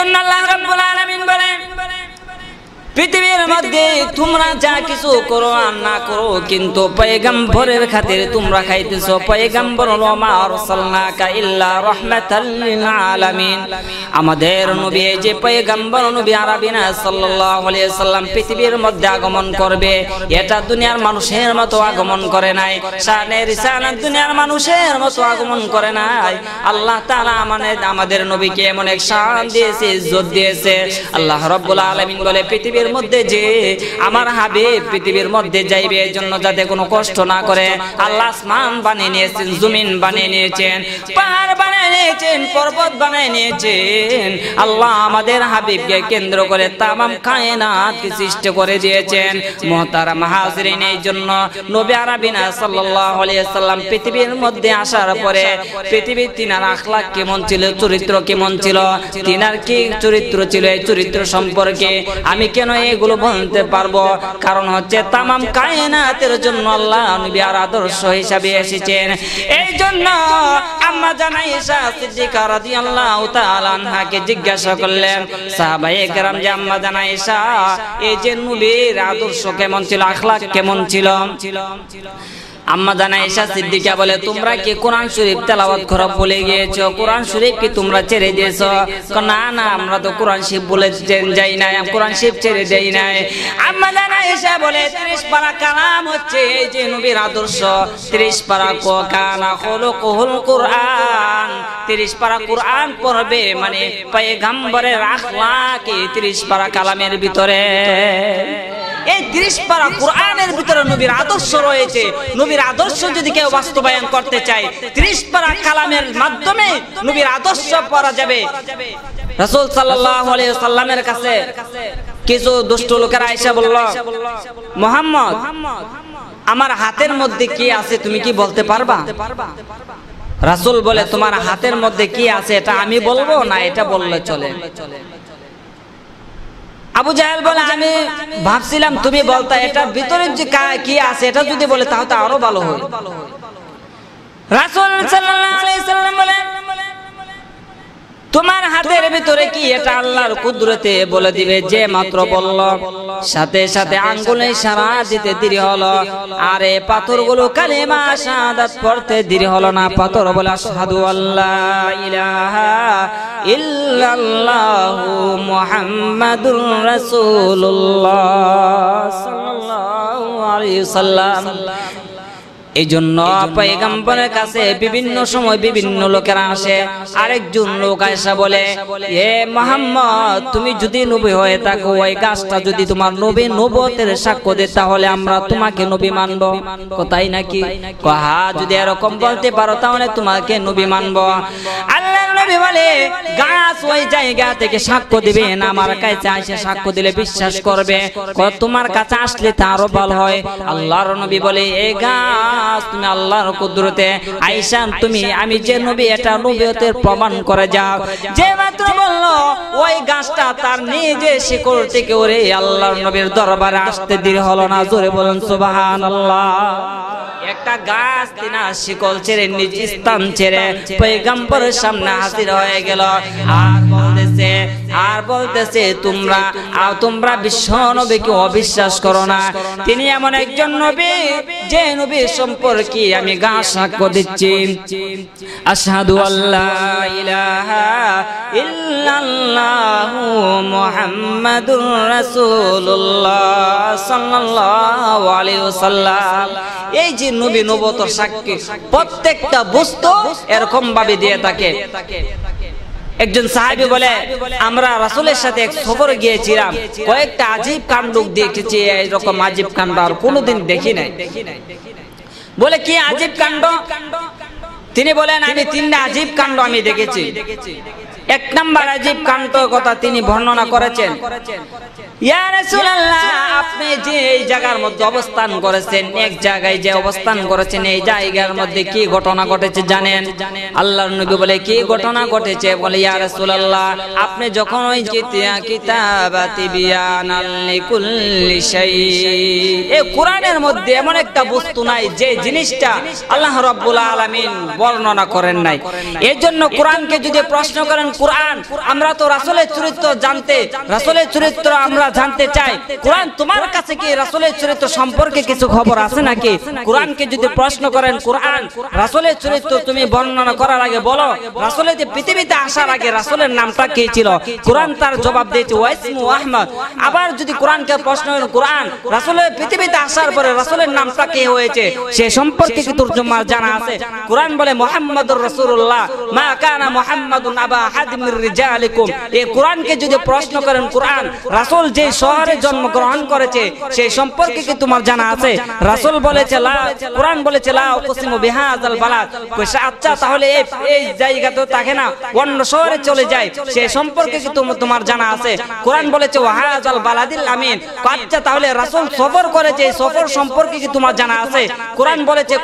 জন্য আল্লাহ রাব্বুল আলামিন বলেন পৃথিবীর মধ্যে তোমরা যা কিছু করো আর না করো, কিন্তু পয়গম্বরের খাতিরে তোমরা খাইতেছো। পয়গম্বর হলো মা ইল্লা লিল আলামিন। আমাদের নবী যে পয়গম্বর নবী আরাবিনা সাল্লাল্লাহু আলাইহি সাল্লাম পৃথিবীর মধ্যে আগমন করবে, এটা দুনিয়ার মানুষের মতো আগমন করে নাই। শানে রিসালাত দুনিয়ার মানুষের মতো আগমন করে নাই। আল্লাহ তাআলা আমাদের আমাদের নবীকে এমন এক শান দিয়েছে, ইজ্জত দিয়েছে। আল্লাহ রাব্বুল আলামিন বলে পৃথিবীর মধ্যে যে আমার হাবিব পৃথিবীর মধ্যে যাইবে জন্য যাতে কোনো কষ্ট না করে। আল্লাহ আসমান বানিয়ে নিয়েছেন, জমিন বানিয়ে নিয়েছেন, পাহাড় বানিয়ে নিয়েছেন, পর্বত বানিয়ে নিয়েছেন। আল্লাহ আমাদের হাবিবকে কেন্দ্র করে তামাম কায়নাতকে সৃষ্টি করে দিয়েছেন। মহতারাম হাজরিন, এই জন্য নবী আরাবিনা সাল্লাল্লাহু আলাইহি সাল্লাম পৃথিবীর মধ্যে আসার পরে পৃথিবীর তিনার আখলাক কেমন ছিল, চরিত্র কেমন ছিল, তিনার কি চরিত্র ছিল, এই চরিত্র সম্পর্কে আমি কেন এগুলো বলতে পারব। কারণ হচ্ছে তামাম কায়নাতের জন্য আল্লাহ নবী আর আদর্শ হিসাবে এসেছেন। এই জন্য আম্মা জানাই সিদ্দিকা রাদিয়াল্লাহু তাআলা আনহাকে জিজ্ঞাসা করলেন, সাহাবায়ে কেরাম যে আম্মা জানাই ঈসা এই যে নবীর আদর্শ কেমন ছিল আখলাক কেমন ছিল? আম্মা জানা ঈশা সিদ্দিকা বলে, তোমরা কি কোরআন শরীফ তেলাওয়াত করা? ভুলে গিয়েছো, কোরআন শরীফ কি তোমরা ছেড়ে দিয়েছ? না না, আমরা তো কোরআন শরীফ বলে যাই নাই কোরআন শরীফ ছেড়ে দেই নাই। আম্মা জানা ঈশা বলে 30 পারা কালাম হচ্ছে এই যে নবীর আদর্শ। 30 পারা কো কানা খুলুকুল কোরআন। 30 পারা কোরআন পড়বে মানে পয়গম্বরের আখলাক এই 30 পারা কালামের ভিতরে। এই ত্রিশ পারা কোরআনের ভিতরে নবীর আদর্শ রয়েছে। নবীর আদর্শ যদি কেউ বাস্তবায়ন করতে চায়, ত্রিশ পারা কালামের মাধ্যমে নবীর আদর্শ পড়া যাবে। রাসূল সাল্লামের কাছে কিছু দুষ্ট লোকেরা আয়েশা বলল, মোহাম্মদ, আমার হাতের মধ্যে কি আছে তুমি কি বলতে পারবা? রাসূল বলে, তোমার হাতের মধ্যে কি আছে এটা আমি বলব না, এটা বললে চলে। আবু জাহেল বলে আমি ভাবছিলাম তুমি বলতা এটা ভিতরে যে কি আছে? এটা যদি বলে তাহলে তো আরও ভালো হয়। রাসূল সাল্লাল্লাহু আলাইহি সাল্লাম বলে তোমার হাতের ভিতরে কি এটা আল্লাহর কুদরতে বলে দিবে? যে মাত্র বলল সাথে সাথে আঙ্গুলে ইশারা দিতে দেরি হলো। আর এই পাথরগুলো কালেমা শাহাদাত পড়তে দেরি হলো না। পাথর বলে আশহাদু আল্লাহ ইলাহা ইল্লাল্লাহু মুহাম্মাদুর রাসূলুল্লাহ সাল্লাল্লাহু আলাইহি সাল্লাম এই জন্য পয়গম্বরের কাছে বিভিন্ন সময় বিভিন্ন লোকেরা আসে। আরেকজন লোক আসা বলে এ মোহাম্মদ তুমি যদি নবী হয়ে থাকো ওই গাছটা যদি তোমার নবী নবতের সাক্ষ্য দে তাহলে আমরা তোমাকে নবী মানব। কোথায় নাকি? কহা যদি এরকম বলতে পারো তাহলে তোমাকে নবী মানব। আল্লাহ নবী বলে গাছ ওই জায়গা থেকে সাক্ষ্য দিবে না আমার কাছে এসে সাক্ষ্য দিলে বিশ্বাস করবে। তোমার কাছে আসলে তা আরও ভালো হয়। আল্লাহর নবী বলে এই গাছ তুমি আল্লাহর কুদরতে। আইসান তুমি, আমি যে নবী, এটা নবীয়তের প্রমাণ করে যাও। যে মাত্র বলল, ওই গাছটা তার নিজে শিকড় থেকে ওরে আল্লাহর নবীর দরবারে আসতে দেরি হলো না। জোরে বলেন, সুবহানাল্লাহ। একটা গাছ তিনা শিকল ছেড়ে, নিজ স্থান ছেড়ে পয়গম্বরের সামনে হাজির হয়ে গেল। আর বলতেছে আর বলতেছে, তোমরা, আর তোমরা বিশ্ব নবীকে অবিশ্বাস করো না। তিনি এমন একজন নবী যে নবী সম্পর্কে আমি গা সাক্ষ্য দিচ্ছি। আশহাদু আল্লাহ ইলাহা ইল্লাল্লাহু মুহাম্মাদুর রাসূলুল্লাহ সাল্লাল্লাহু আলাইহি এই যে নবী নবতর সাক্ষী, প্রত্যেকটা বস্তু এরকম ভাবে দিয়ে থাকে। একজন সাহেব বলে, আমরা রাসুলের সাথে এক সফরে গিয়েছিলাম। কয়েকটা আজীব কাণ্ড দেখেছি এরকম আজীব কাণ্ড আর কোনোদিন দেখি নাই। বলে, কি আজীব কাণ্ড? তিনি বলেন, আমি তিনটা আজীব কাণ্ড আমি দেখেছি। এক নাম্বার আজীব কাণ্ড কথা তিনি বর্ণনা করেছেন। আপনি যে এই জায়গার মধ্যে অবস্থান করেছেন, এক জায়গায় যে অবস্থান করেছেন, এই জায়গার মধ্যে কি ঘটনা ঘটেছে জানেন? আল্লাহর নবী বলে, কি ঘটনা ঘটেছে? বলে আপনি যখন ওই কিতা কিতাবাতি এই কোরআনের মধ্যে এমন একটা বস্তু নাই, যে জিনিসটা আল্লাহ রাব্বুল আলামিন বর্ণনা করেন নাই। এর জন্য কোরআনকে যদি প্রশ্ন করেন, কোরআন, আমরা তো রাসূলের চরিত্র জানতে, রাসূলের চরিত্র আমরা জানতে চাই, কোরআন তোমার কাছে কি রাসূলের চরিত্র সম্পর্কে কিছু খবর আছে নাকি? কোরআনকে যদি প্রশ্ন করেন, কোরআন, রাসূলের চরিত্র তুমি বর্ণনা করার আগে বলো, রাসূলের যে পৃথিবীতে আসার আগে রাসূলের নামটা কি ছিল? কোরআন তার জবাব দিয়েছে, ওয়াইসমু আহমদ। আবার যদি কোরআনকে প্রশ্ন করেন, কোরআন, রাসূলের পৃথিবীতে আসার পরে রাসূলের নামটা কে হয়েছে? সে সম্পর্কে কি তর্জমা জানা আছে? কোরআন বলে, মুহাম্মাদুর রাসূলুল্লাহ, মা কানা মুহাম্মাদুন আবা হাদিম মির রিজালিকুম। এই কোরআনকে যদি প্রশ্ন করেন, কোরআন, রাসূল যে শহরে জন্মগ্রহণ করেছে, সেই সম্পর্কে কি তোমার জানা আছে? রাসূল বলেছে কোরআন বলেছে আচ্ছা তাহলে এই এই জায়গাতে থাকে না, অন্য শহরে চলে যায়। সেই সম্পর্কে কি তোমার জানা আছে? কোরআন বলেছে ওয়াহাজাল বালাদিল আমিন। আচ্ছা তাহলে রাসূল সফর করেছে, এই সফর সম্পর্কে কি তোমার জানা আছে? কোরআন বলেছে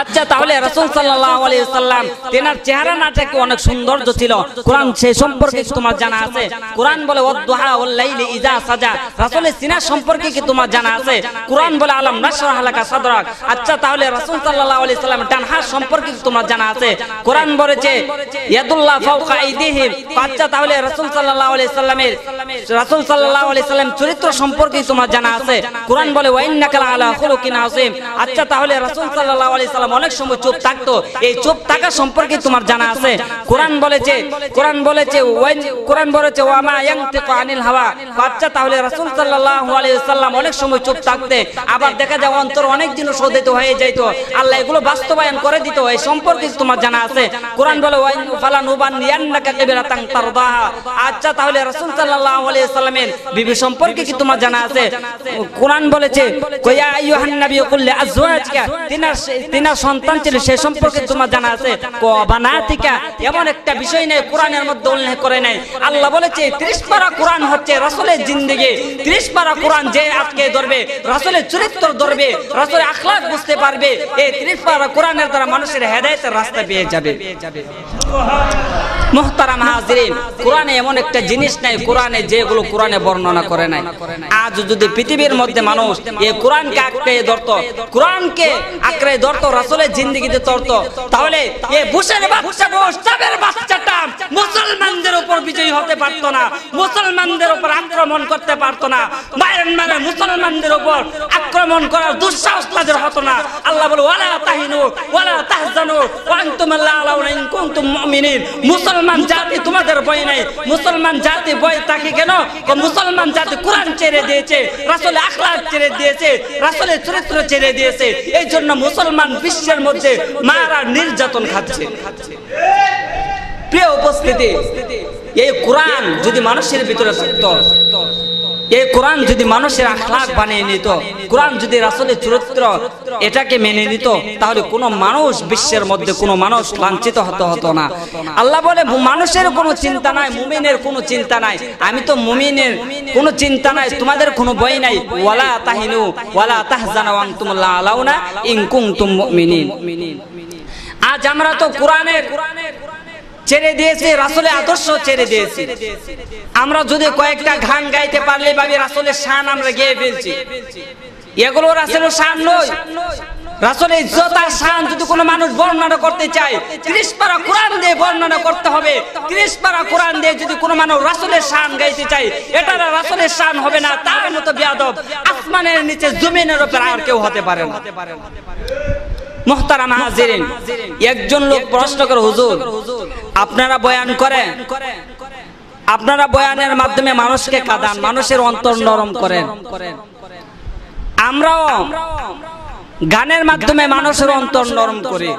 আচ্ছা তাহলে রাসূল সাল্লাম তেনার চেহারা নাটাকে অনেক সৌন্দর্য ছিল। কোরআন সেই সম্পর্কে তোমার জানা আছে? কোরআন বলে ওয়াদুহা ওয়াল লাইলি ইজা সাজা রাসূলের সিনা সম্পর্কে কি তোমার জানা আছে? কোরআন বলে আলাম নাশরাহ লাকা সাদরাক আচ্ছা তাহলে রাসূল সাল্লাল্লাহু আলাইহি সাল্লাম ডান হাত সম্পর্কে কি তোমার জানা আছে? কোরআন বলেছে ইয়াদুল্লাহ ফাওকা আইদিহিম আচ্ছা তাহলে রাসূল সাল্লাল্লাহু আলাইহি সাল্লামের রাসূল সাল্লাল্লাহু আলাইহি সাল্লাম চরিত্র সম্পর্কে তোমার জানা আছে? কোরআন বলে ওয়াইন্নাকা আলা খুলুকিন আযীম আচ্ছা তাহলে রাসূল সাল্লাল্লাহু আলাইহি সাল্লাম অনেক সময় চুপ থাকতো। এই চুপ থাকা সম্পর্কে তোমার জানা আছে? কোরআন বলেছে কোরআন বলেছে কোরআন বলেছে ওয়ামা ইয়ানতিকু আনিল হাওয়া। আচ্ছা তাহলে রাসূল সাল্লাল্লাহু আলাইহি সাল্লাম অনেক সময় চুপ থাকতে আবার দেখা যায় অন্তর অনেক জিনিস শোধিত হয়ে যাইত। আল্লাহ এগুলো বাস্তবায়ন করে দিত এই সম্পর্কে তোমার জানা আছে। কোরআন বলে ওয়াইন ফালা নুবান ইয়ান্নাকা কিবরাতান তারদাহা। আচ্ছা তাহলে রাসূল সাল্লাল্লাহু আলাইহি সাল্লামের বিবি সম্পর্কে কি তোমার জানা আছে? কোরআন বলেছে কয়া আইয়ুহান নবী কুল্লি আজওয়াজকা। তিনার তিনার সন্তান ছিল সে সম্পর্কে তোমার জানা আছে। ক বানাতিকা এমন একটা বিষয় নেই কোরআনের মধ্যে উল্লেখ করে নাই। আল্লাহ বলেছে 30 পারা কোরআন হচ্ছে রসলের জিন্দিগি। ত্রিশ পারা কোরআন যে আজকে ধরবে, রসলের চরিত্র ধরবে, রসলের আখলাক বুঝতে পারবে, এই 30 পারা কোরআনের দ্বারা মানুষের হেদায়তের রাস্তা পেয়ে যাবে। মুহতারাম হাজিরিন, কোরআনে এমন একটা জিনিস নাই, কোরআনে যেগুলো কোরআনে বর্ণনা করে নাই। আজ যদি পৃথিবীর মধ্যে মানুষ এই কোরআনকে আঁকড়ে ধরত, কোরআনকে আঁকড়ে ধরত, রাসূলের জিন্দেগিতে ধরত তাহলে এই বুশের বাচ্চা চাবের বাচ্চাটা মুসলমানদের উপর বিজয়ী হতে পারতো না, মুসলমানদের উপর আক্রমণ করতে পারতো না। মায়ের মানে মুসলমানদের উপর আক্রমণ করার দুঃসাহস তাদের হতো না। আল্লাহ বলে, ওয়ালা তাহিনু, ওয়ালা তাহজানু, ওয়া আনতুম আল্লাহ ইন কুনতুম মুমিনিন। মুসলমান জাতি তোমাদের ভয় নাই। মুসলমান জাতি ভয় থাকে কেন? মুসলমান জাতি কোরআন ছেড়ে দিয়েছে রাসূল আখলাক ছেড়ে দিয়েছে, রাসূলের চরিত্র ছেড়ে দিয়েছে। এই জন্য মুসলমান বিশ্বের মধ্যে মারা নির্যাতন খাচ্ছে। প্রিয় উপস্থিতি, এই কোরআন যদি মানুষের ভিতরে থাকতো এই কোরআন যদি মানুষের আখলাক বানিয়ে নিত, কোরআন যদি রাসূলের চরিত্র এটাকে মেনে নিত, তাহলে কোনো মানুষ বিশ্বের মধ্যে কোনো মানুষ লাঞ্ছিত হতে, হতো না। আল্লাহ বলে, মানুষের কোনো চিন্তা নাই, মুমিনের কোনো চিন্তা নাই। আমি তো মুমিনের কোনো চিন্তা নাই, তোমাদের কোনো বই নাই। ওয়ালা তাহিনু, ওয়ালা তাহজানু আলাউনা ইন কুনতুম মুমিনিন। আজ আমরা তো কোরআনের ছেড়ে দিয়েছে রাসূলের আদর্শ ছেড়ে দিয়েছে। আমরা যদি কয়েকটা গান গাইতে পারলে ভাবি রাসূলের শান আমরা গেয়ে ফেলছি। এগুলো রাসূলের শান নয়। রাসূলের ইজ্জত আর শান যদি কোনো মানুষ বর্ণনা করতে চায় 30 পারা কোরআন দিয়ে বর্ণনা করতে হবে। 30 পারা কোরআন দিয়ে যদি কোনো মানুষ রাসূলের শান গাইতে চায় এটা রাসূলের শান হবে না। তার মতো বেয়াদব। আসমানের নিচে জমিনের উপর আর কেউ হতে পারে না। মোহতারাম হাজিরিন, একজন লোক প্রশ্ন করে, হুজুর, আপনারা বয়ান করেন? আপনারা বয়ানের মাধ্যমে মানুষকে কাঁদান, মানুষের অন্তর নরম করেন। আমরাও গানের মাধ্যমে মানুষের অন্তর নরম করি।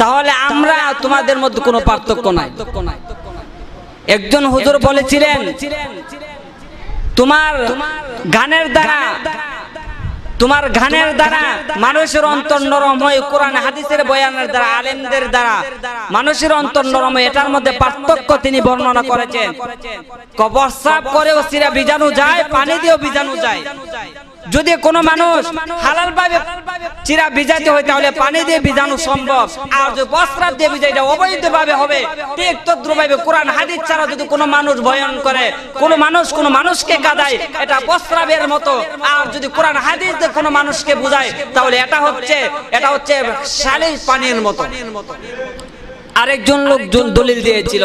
তাহলে আমরা তোমাদের মধ্যে কোনো পার্থক্য নাই। একজন হুজুর বলেছিলেন, তোমার গানের দ্বারা তোমার গানের দ্বারা মানুষের অন্তর নরম হয় কোরআন হাদিসের বয়ানের দ্বারা আলেমদের দ্বারা মানুষের অন্তর নরম হয় এটার মধ্যে পার্থক্য তিনি বর্ণনা করেছেন। কবর সাফ করেও সিরা বীজাণু যায় পানি দিয়েও বীজাণু যায়। যদি কোনো মানুষ হালাল ভাবে চিরা ভিজাতে হয় তাহলে পানি দিয়ে ভিজানো সম্ভব। আর যদি বস্ত্রাপ দিয়ে ভিজা এটা অবৈধ ভাবে হবে। ঠিক তদ্রুপভাবে কোরআন হাদিস ছাড়া যদি কোনো মানুষ বয়ন করে কোনো মানুষ কোনো মানুষকে গাদায় এটা বস্ত্রাবের মতো। আর যদি কোরআন হাদিস দিয়ে কোনো মানুষকে বুঝায় তাহলে এটা হচ্ছে এটা হচ্ছে শালি পানির মতো। আরেকজন লোক দলিল দিয়েছিল।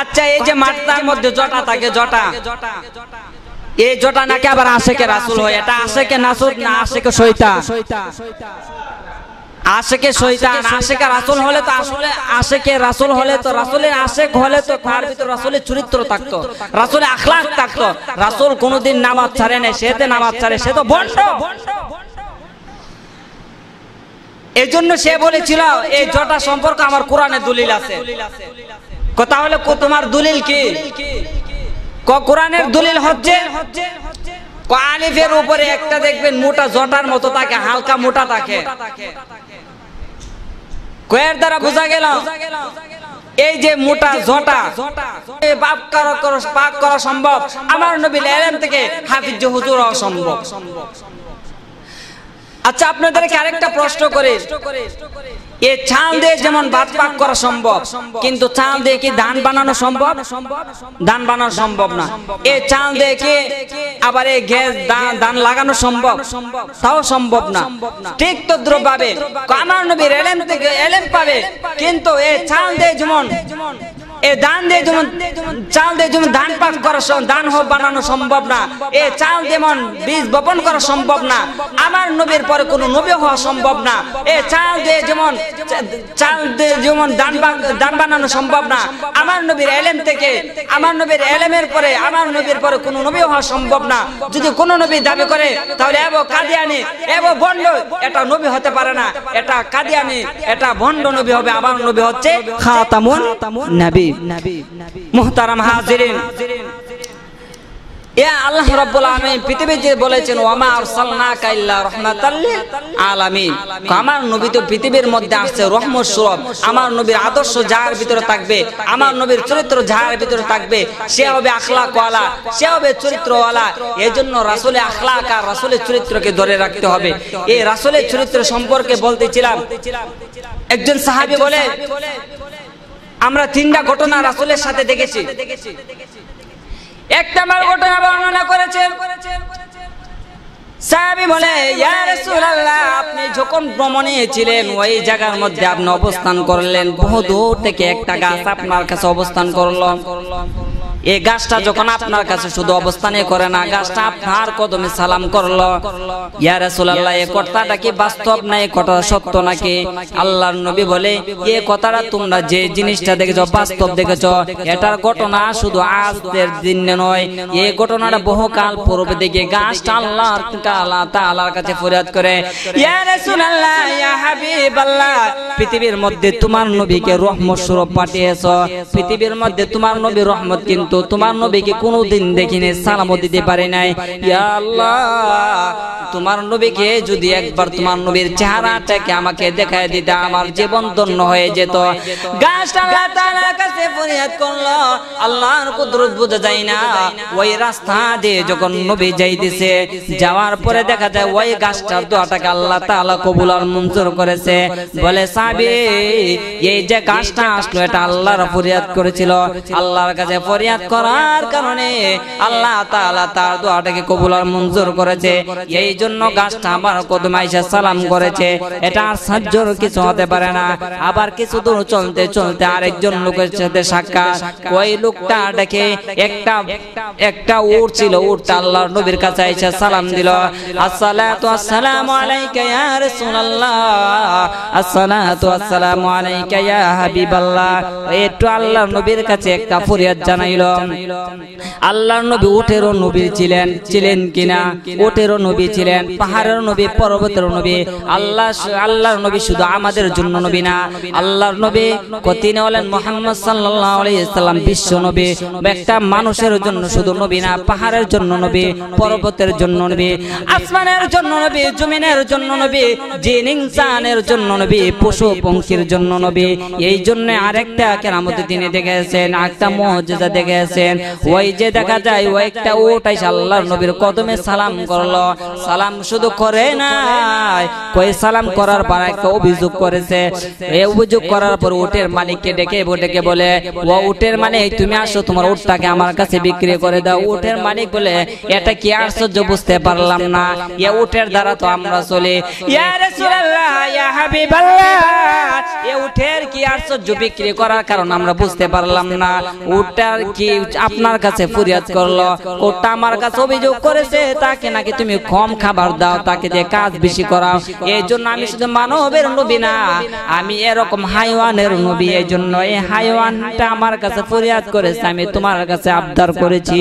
আচ্ছা এই যে মাঠটার মধ্যে জটা থাকে জটা জটা। এই জোটা নাকি আবার আশেকে রাসুল হয়? এটা আশেকে নাসুর না আশেকে শৈতান আশেকে শৈতান আশেকে রাসুল হলে তো আসলে আশেকে রাসুল হলে তো রাসুলের আশেক হলে তো তার ভিতর রাসুলের চরিত্র থাকতো রাসুলের আখলাক থাকতো। রাসুল কোনোদিন নামাজ ছাড়ে না সেতে নামাজ ছাড়ে সে তো বন্ড এই জন্য সে বলেছিল এই জটা সম্পর্কে আমার কোরআনে দলিল আছে। ক- তাহলে কো- তোমার দলিল ক- কোরআনের দলিল হচ্ছে আলিফের উপরে একটা দেখবেন মোটা জটার মতো থাকে, হালকা মোটা থাকে। কয়ের দ্বারা বোঝা গেল? এই যে মোটা জটা বাপ করা পাক করা সম্ভব? আমার নবী এলেন থেকে হাফিজ হুজুর অসম্ভব সম্ভব। আচ্ছা আপনাদেরকে আরেকটা প্রশ্ন করে। এ চাল দিয়ে যেমন ভাত পাক করা সম্ভব কিন্তু চাল দিয়ে কি ধান বানানো সম্ভব? ধান বানানো সম্ভব না। এ চাল দিয়ে কি আবার এই গ্যাস ধান লাগানো সম্ভব? তাও সম্ভব না। ঠিক তো দ্রব্যাবে আমার নবীর এলেম থেকে এলেম পাবে। কিন্তু এ চাল দিয়ে যেমন এ ধান দিয়ে যেমন চাল দিয়ে করা বানানো সম্ভব না। এ চাল যেমন বীজ বপন করা সম্ভব না। আমার নবীর পরে কোনো নবী হওয়া সম্ভব না। এ চাল দিয়ে যেমন চাল যেমন বা- ধান বানানো সম্ভব না। আমার নবীর এলেম থেকে আমার নবীর এলেমের পরে আমার নবীর পরে কোনো নবী হওয়া সম্ভব না। যদি কোনো নবী দাবি করে, তাহলে এবো কাদিয়ানি, এবো বন্ড, এটা নবী হতে পারে না। এটা কাদিয়ানি, এটা ভণ্ড নবী হবে। আমার নবী হচ্ছে খাতামুন নবী। মুহতারাম হাজিরিন। আলামিন পৃথিবীতে বলেছেন আমার নবী তো পৃথিবীর মধ্যে আসছে, রহমত নবীর আদর্শ যার ভিতরে থাকবে, আমার নবীর চরিত্র যার ভিতরে থাকবে, সে হবে আখলাক ওয়ালা সে হবে চরিত্রওয়ালা। এজন্য রাসূলের আখলাক আর রাসূলের চরিত্রকে ধরে রাখতে হবে। এই রাসূলের চরিত্র সম্পর্কে বলতেছিলাম। একজন সাহাবী বলে আমরা তিনটা ঘটনা রাসুলের সাথে দেখেছি। একটা নম্বর ঘটনা বর্ণনা করেছেন আপনি যখন ভ্রমণে ওই জায়গার মধ্যে আপনি অবস্থান করলেন। বহু দূর থেকে একটা গাছ আপনার কাছে অবস্থান করল। এই গাছটা যখন আপনার কাছে শুধু অবস্থানে করে না গাছটা আপনার কদমে সালাম করল। ইয়া রাসূলুল্লাহ এই কথাটা কি বাস্তব না এই কথা? সত্য নাকি? আল্লাহর নবী বলে এই কথাটা তোমরা যে জিনিসটা দেখেছ বাস্তব দেখেছ এটার ঘটনা শুধু আজকের দিন নয় এই ঘটনাটা বহুকাল পূর্বে দেখে গাছটা আল্লাহর তাআলা তাআলার কাছে ফরিয়াদ করে ইয়া রাসূলুল্লাহ ইয়া হাবিবাল্লাহ পৃথিবীর মধ্যে তোমার নবীকে রহমত স্বরূপ পাঠিয়েছো পৃথিবীর মধ্যে তোমার নবী রহমত কিন্তু তোমার নবীকে কোনোদিন দেখিনি সালামও দিতে পারে নাই। ইয়া আল্লাহ তোমার নবীকে যদি একবার তোমার নবীর চেহারাটাকে আমাকে দেখায় দিতে আমার জীবন ধন্য হয়ে যেত। গাছটা কাছে ফরিয়াদ করল। আল্লাহর কুদরত বোঝা যায় না। ওই রাস্তা দিয়ে যখন নবী যাইতেছে যাওয়ার পরে দেখা যায় ওই গাছটার দোয়াটাকে আল্লাহ তাআলা কবুল আর মঞ্জুর করেছে। বলে সাবি এই যে গাছটা আসলো এটা আল্লাহর ফরিয়াদ করেছিল আল্লাহর কাছে ফরিয়াদ করার কারণে আল্লাহ তাআলা তার দোয়াটাকে কবুল আর মঞ্জুর করেছে। এই জন্য গাছটা আমার কদমে আইসা সালাম করেছে। এটা সাহায্যর কিছু হতে পারে না। আবার কিছু দূর চলতে চলতে আরেকজন লোকের সাথে সাক্ষাৎ। ওই লোকটা দেখে একটা একটা উট ছিল, উটটা আল্লাহর নবীর কাছে আইসা সালাম দিল। আসসালাতু আসসালামু আলাইকা ইয়া রাসূলুল্লাহ। আসসালাতু আসসালামু আলাইকা ইয়া হাবিবাল্লাহ। একটু আল্লাহর নবীর কাছে একটা ফরিয়াদ জানাইলো। আল্লাহর নবী নবী ছিলেন ছিলেন কিনা? নবী ছিলেন, পাহাড়ের নবী, পর্বতের নবী, আল্লাহ আল্লাহর নবী শুধু আমাদের জন্য নবী না। আল্লাহর নবী তিনি হলেন মোহাম্মদ বিশ্ব নবী। একটা মানুষের জন্য শুধু নবী না, পাহাড়ের জন্য নবী, পর্বতের জন্য নবী, আসমানের জন্য নবী, জমিনের জন্য নবী, জিন ইনসানের জন্য নবী, পশু পঙ্খির জন্য নবী। এই জন্য আরেকটা কেরামতে তিনি দেখেছেন একটা মুজিজা দেখে গেছেন। ওই যে দেখা যায়, ওই একটা আইসা আল্লাহর নবীর কদমে সালাম করল। সালাম শুধু করে নাই। কই সালাম করার পর একটা অভিযোগ করেছে। এই অভিযোগ করার পর উটের মালিককে ডেকে ডেকে বলে, ও উটের মানে তুমি আসো, তোমার উটটাকে আমার কাছে বিক্রি করে দাও। উটের মালিক বলে, এটা কি আশ্চর্য, বুঝতে পারলাম না। এ উটের দ্বারা তো আমরা চলি। ইয়া রাসূলুল্লাহ, ইয়া হাবিবাল্লাহ, এ উটের কি আশ্চর্য বিক্রি করার কারণ আমরা বুঝতে পারলাম না। উটটার কি আপনার কাছে ফরিয়াদ করল? ওটা আমার কাছে অভিযোগ করেছে, তাকে নাকি তুমি কম খাবার দাও, তাকে দিয়ে কাজ বেশি করাও। এই জন্য আমি শুধু মানবের নবী না, আমি এরকম হাইওয়ানের নবী এই জন্য এই হাইওয়ানটা আমার কাছে ফরিয়াদ করেছে, আমি তোমার কাছে আবদার করেছি।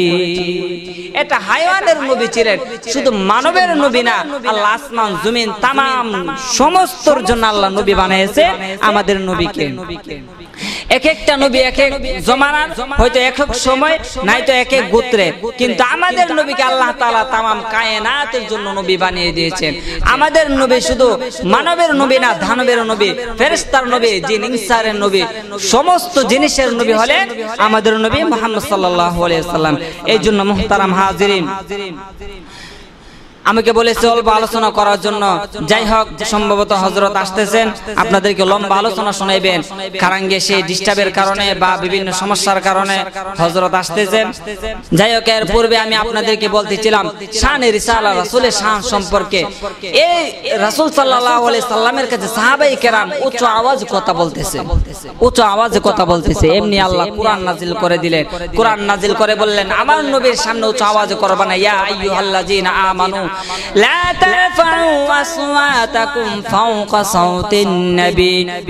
এটা হাইওয়ানের নবী ছিলেন, শুধু মানবের নবী না, আল্লাহ আসমান, জমিন, তামাম সমস্তর জন্য আল্লাহ নবী বানিয়েছে আমাদের নবীকে। এক একটা নবী এক এক জমানার, হয়তো এক এক সময় নাই তো এক এক গোত্রে। কিন্তু আমাদের নবীকে আল্লাহ তাআলা তামাম কায়নাতের জন্য নবী বানিয়ে দিয়েছেন। আমাদের নবী শুধু মানবের নবী না ধানবের নবী, ফেরেশতার নবী জিন ইনসারের নবী, সমস্ত জিনিসের নবী হলেন আমাদের নবী মুহাম্মদ সাল্লাল্লাহু আলাইহি সাল্লাম এই জন্য মুহতারাম হাজিরিন আমাকে বলেছে অল্প আলোচনা করার জন্য। যাই হোক, সম্ভবত হজরত আসতেছেন। আপনাদেরকে লম্বা আলোচনা শোনাইবেন। কারণে সেই ডিস্টার্বের কারণে বা বিভিন্ন সমস্যার কারণে হজরত আসতেছেন। যাই হোক, এর পূর্বে আমি আপনাদেরকে বলতেছিলাম শানে রিসালা রাসূলের শান সম্পর্কে। এই রাসূল আলাইহি সাল্লামের কাছে সাহাবাই কেরাম উচ্চ আওয়াজ কথা বলতেছে। উচ্চ আওয়াজে কথা বলতেছে। এমনি আল্লাহ কোরআন নাজিল করে দিলেন। কোরআন নাজিল করে বললেন, আমার নবীর সামনে উচ্চ আওয়াজে করবা না। ইয়া আইয়ুহাল্লাযিনা আমানু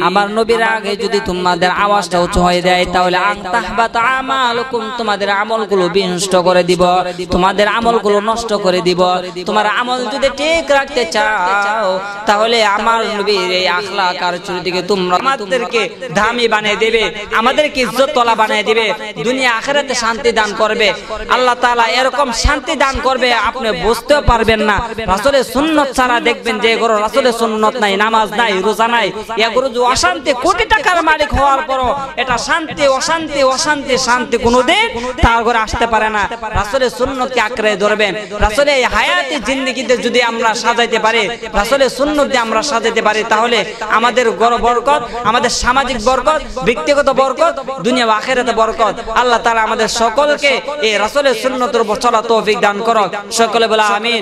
আমার নবীর আগে যদি তোমাদের আওয়াজটা উঁচু হয়ে যায়, তাহলে তোমাদের আমলগুলো বিনষ্ট করে দিব, তোমাদের আমলগুলো নষ্ট করে দিব। তোমার আমল যদি ঠিক রাখতে চাও, তাহলে আমার নবীর এই আখলাক আর চরিত্রকে তোমরা আমাদেরকে দামি বানিয়ে দেবে, আমাদেরকে ইজ্জত তলা বানিয়ে দিবে, দুনিয়া আখেরাতে শান্তি দান করবে। আল্লাহ তাআলা এরকম শান্তি দান করবে, আপনি বুঝতেও পারবেন না। রাসূলের সুন্নাত ছাড়া দেখবেন যে এগুলো রাসূলের সুন্নাত নাই নামাজ নাই রোজা নাই। এগুলো যে অশান্তি কোটি টাকার মালিক হওয়ার পরও এটা শান্তি অশান্তি অশান্তি শান্তি কোনোদিন তার ঘরে আসতে পারে না। রাসূলের সুন্নতকে আঁকড়ে ধরবেন। রাসূলের এই হায়াতি জিন্দেগিতে যদি আমরা সাজাইতে পারি রাসূলের সুন্নত দিয়ে আমরা সাজাইতে পারি তাহলে আমাদের গড় বরকত আমাদের সামাজিক বরকত ব্যক্তিগত বরকত দুনিয়া আখিরাতে বরকত। আল্লাহ তাআলা আমাদের সকলকে এই রাসূলের সুন্নতের উপর চলা তৌফিক দান করুক সকলে বলে আমিন